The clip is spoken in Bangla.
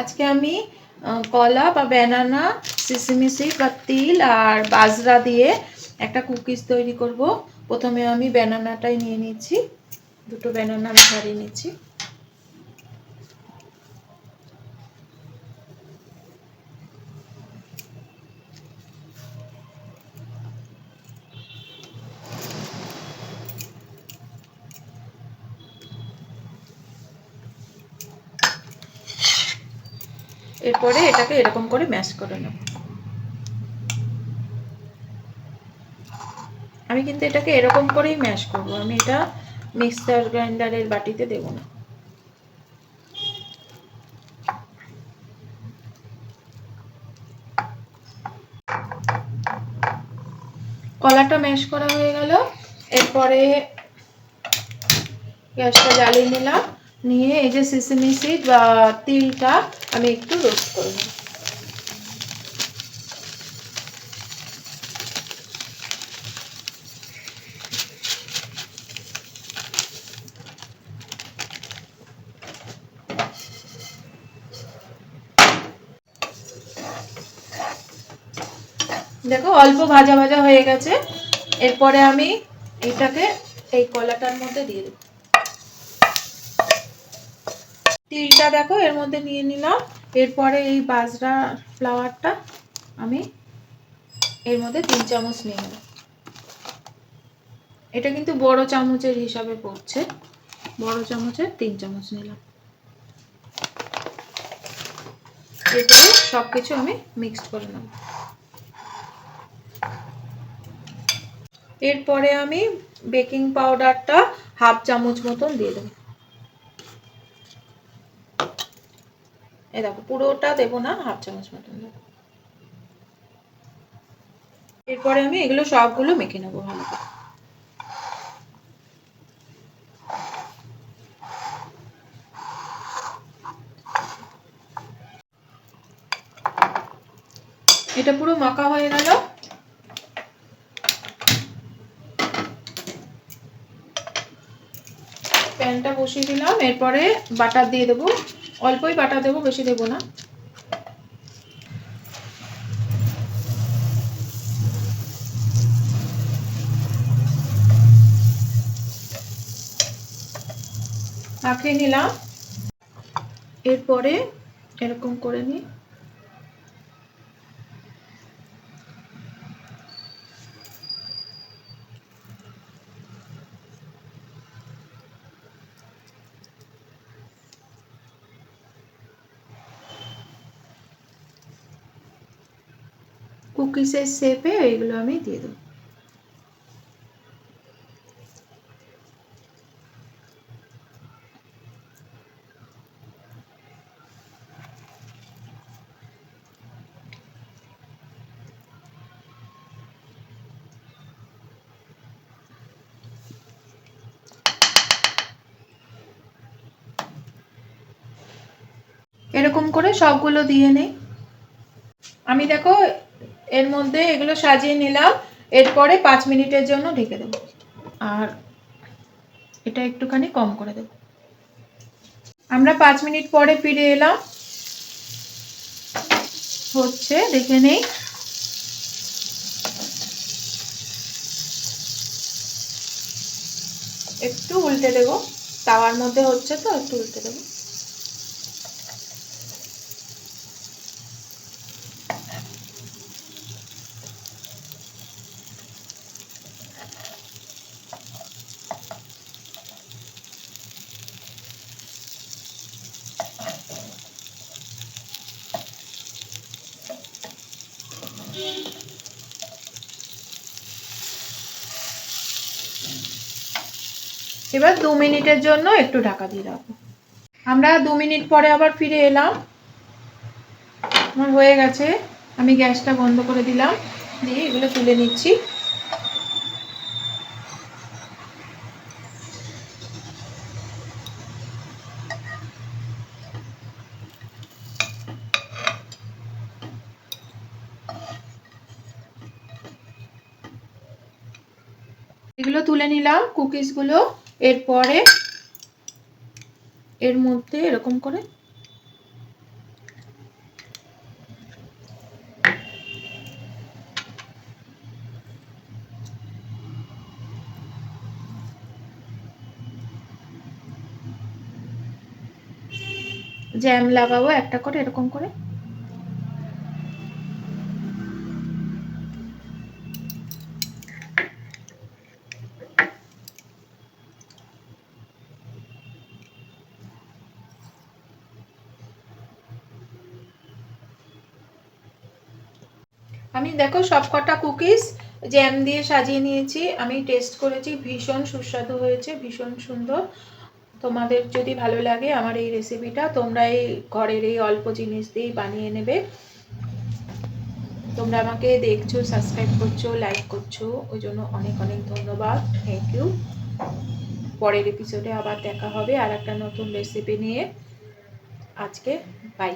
আজকে আমি কলা বা ব্যানানা সিসিমিসি বা তিল আর বাজরা দিয়ে একটা কুকিজ তৈরি করব। প্রথমে আমি ব্যানানাটাই নিয়ে নিচ্ছি। দুটো ব্যানানা আমি ছাড়িয়ে নিচ্ছি। এরপরে এটাকে এরকম করে ম্যাশ করে নেব। আমি কিন্তু এটাকে এরকম করেই ম্যাশ করব। আমি এটা মিক্সার গ্রাইন্ডারের বাটিতে দেব না। কলাটা ম্যাশ করা হয়ে গেল। এরপরে গ্যাসটা জ্বালিয়ে নিলাম। নিয়ে এই যে সিসিমি সিড বা তিলটা আমি একটু রোস্ট করে নেব দেখো অল্প ভাজা ভাজা হয়ে গেছে। এরপরে আমি এটাকে এই কলাটার মধ্যে দিয়ে দেবো। তিলটা দেখো, এর মধ্যে নিয়ে নিলাম। এরপরে এই বাজরা ফ্লাওয়ারটা আমি এর মধ্যে তিন চামচ নিয়ে নেব। এটা কিন্তু বড় চামচের হিসাবে পড়ছে। বড় চামচের তিন চামচ নিলাম। এরপরে সব কিছু আমি মিক্সড করে নেব। এরপরে আমি বেকিং পাউডারটা হাফ চামচ মতন দিয়ে দেবো। এই দেখো, পুরোটা দেবো না, হাফ চামচ মতন এরপরে আমি এগুলো সবগুলো মেখে নেব ভালো করে। এটা পুরো মাখা হয়ে গেল। প্যানটা বসিয়ে দিলাম, এরপরে বাটার দিয়ে দেবো। অল্পই বাটা দেবো বেশি দেবো না। মাখিয়ে নিলাম। এরপরে এরকম করে নিই। কুকিজের শেপে এইগুলো আমি দিয়ে দেবো। এরকম করে সবগুলো দিয়ে নেই। আমি দেখো এর মধ্যে এগুলো সাজিয়ে নিলাম, এরপরে পাঁচ মিনিটের জন্য ঢেকে দেবো। আর এটা একটুখানি কম করে দেবো। আমরা পাঁচ মিনিট পরে ফিরে এলাম। হচ্ছে, দেখে নেই। একটু উল্টে দেবো। তাওয়ার মধ্যে হচ্ছে তো, একটু উল্টে দেবো। এবার দু মিনিটের জন্য একটু ঢাকা দিয়ে রাখব আমরা দু মিনিট পরে আবার ফিরে এলাম। আমার হয়ে গেছে। আমি গ্যাসটা বন্ধ করে দিলাম। দিয়ে এগুলো তুলে নিচ্ছি। এগুলো তুলে নিলাম। কুকিজগুলো এরপরে এর মধ্যে এরকম করে জ্যাম লাগাবো একটা করে এরকম করে। আমি দেখো সব কটা কুকিজ জ্যাম দিয়ে সাজিয়ে নিয়েছি। আমি টেস্ট করেছি, ভীষণ সুস্বাদু হয়েছে, ভীষণ সুন্দর। তোমাদের যদি ভালো লাগে আমার এই রেসিপিটা তোমরা এই ঘরের এই অল্প জিনিস দিয়েই বানিয়ে নেবে। তোমরা আমাকে দেখছ সাবস্ক্রাইব করছ লাইক করছ, ওই জন্য অনেক অনেক ধন্যবাদ। থ্যাংক ইউ পরের এপিসোডে আবার দেখা হবে আর একটা নতুন রেসিপি নিয়ে। আজকে বাই